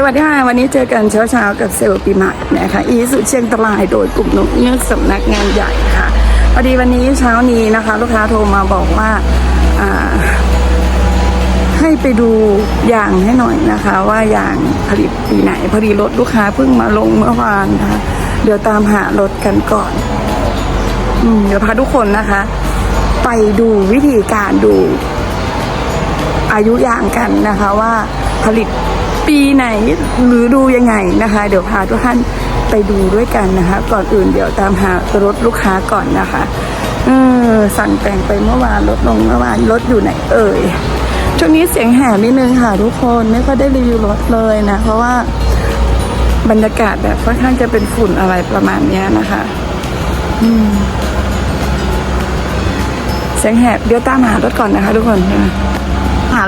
สวัสดีค่ะ วันนี้เจอกันเช้าเช้าๆกับเซลล์ปีใหม่นะคะอีสุเชียงตรายโดยกลุ่มนกเงือกสำนักงานใหญ่ค่ะพอดีวันนี้เช้านี้นะคะ ลูกค้าโทรมาบอกว่าให้ไปดูยางให้หน่อยนะคะ ว่ายางผลิตปีไหน พอดีรถลูกค้าเพิ่งมาลงเมื่อวานนะคะเดี๋ยวตามหารถกันก่อนอืเดี๋ยวพาทุกคนนะคะ ไปดูวิธีการดูอายุยางกันนะคะว่าผลิต ปีไหนหรือดูยังไงนะคะ เดี๋ยวพาทุกท่านไปดูด้วยกันนะคะ ก่อนอื่นเดี๋ยวตามหารถลูกค้าก่อนนะคะเออสั่งแต่งไปเมื่อวานรถลงเมื่อวานรถอยู่ไหนเอ่ยช่วงนี้เสียงแหบนิดนึงค่ะทุกคนไม่ค่อยได้รีวิวรถเลยนะ เพราะว่าบรรยากาศแบบค่อนข้างจะเป็นฝุ่นอะไรประมาณนี้นะคะ อืมเสียงแหบเดี๋ยวตามหารถก่อนนะคะ ทุกคน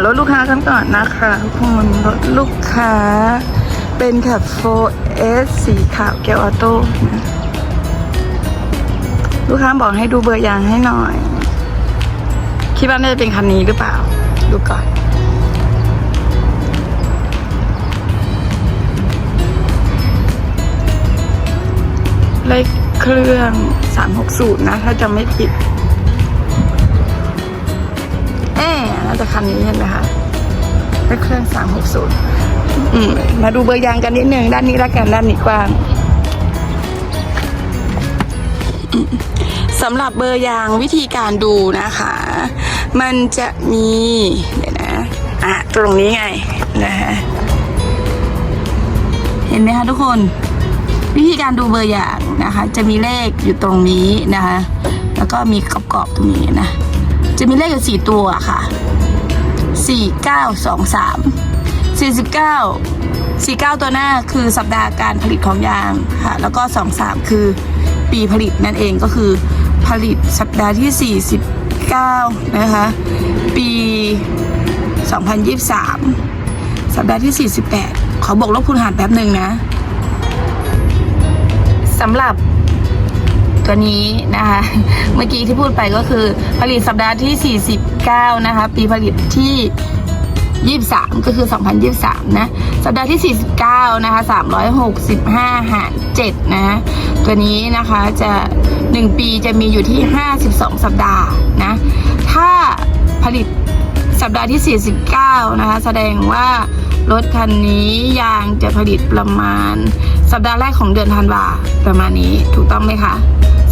ารถลูกค้ากันก่อนนะคะทุกคนรถลูกค้า เป็นแคป 4S สีขาวเกียร์ออโต้นะลูกค้าบอกให้ดูเบอร์ยางให้หน่อย คิดว่าน่าจะเป็นคันนี้หรือเปล่า ดูก่อนเลขเครื่อง 360 นะ ถ้าจะไม่ผิด เอ๊ะน่าจะคันนี้เห็นไหมคะเป็นเครื่อง 360อืมมาดูเบอร์ยางกันนิดนึงด้านนี้ละกันด้านนี้กว้างสำหรับเบอร์ยางวิธีการดูนะคะ มันจะมีเดี๋ยวนะอะตรงนี้ไงนะฮะเห็นไหมคะทุกคน วิธีการดูเบอร์อย่างนะคะ จะมีเลขอยู่ตรงนี้นะคะ แล้วก็มีกรอบๆตรงนี้นะ จะมีเลขอยู่สี่ตัวค่ะสี่เก้าสองสามสี่สิบเก้าสี่เก้าตัวหน้าคือสัปดาห์การผลิตของยางค่ะ แล้วก็สองสามคือปีผลิตนั่นเองก็คือผลิตสัปดาห์ที่สี่สิบเก้านะคะ ปีสองพันยี่สิบสามสัปดาห์ที่สี่สิบแปดขอบอกลบคูณหารแป๊บหนึ่งนะสำหรับ ตัวนี้นะคะ เมื่อกี้ที่พูดไปก็คือผลิตสัปดาห์ที่ 49 นะคะ ปีผลิตที่23 ก็คือ 2023 นะ สัปดาห์ที่ 49 นะคะ 365 หาร 7 นะตัวนี้นะคะจะ 1 ปีจะมีอยู่ที่ 52 สัปดาห์นะ ถ้าผลิตสัปดาห์ที่ 49 นะคะ แสดงว่ารถคันนี้ยางจะผลิตประมาณ สัปดาห์แรกของเดือนธันวาประมาณนี้ถูกต้องไหมคะ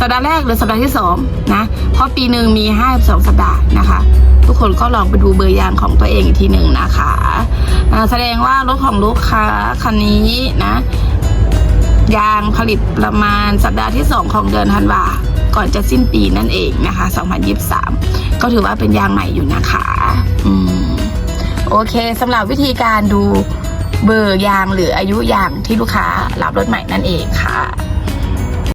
สัปดาห์แรกหรือสัปดาห์ที่2นะเพราะปีหนึ่งมี52สัปดาห์นะคะ ทุกคนก็ลองไปดูเบอร์ยางของตัวเองอีกทีหนึ่งนะคะแสดงว่ารถของลูกค้าคันนี้นะยางผลิตประมาณสัปดาห์ที่ 2 ของเดือนธันวา ก่อนจะสิ้นปีนั่นเองนะคะ 2023 ก็ถือว่าเป็นยางใหม่อยู่นะคะอืมโอเคสำหรับวิธีการดูเบอร์ยางหรืออายุยางที่ลูกค้ารับรถใหม่นั่นเองค่ะ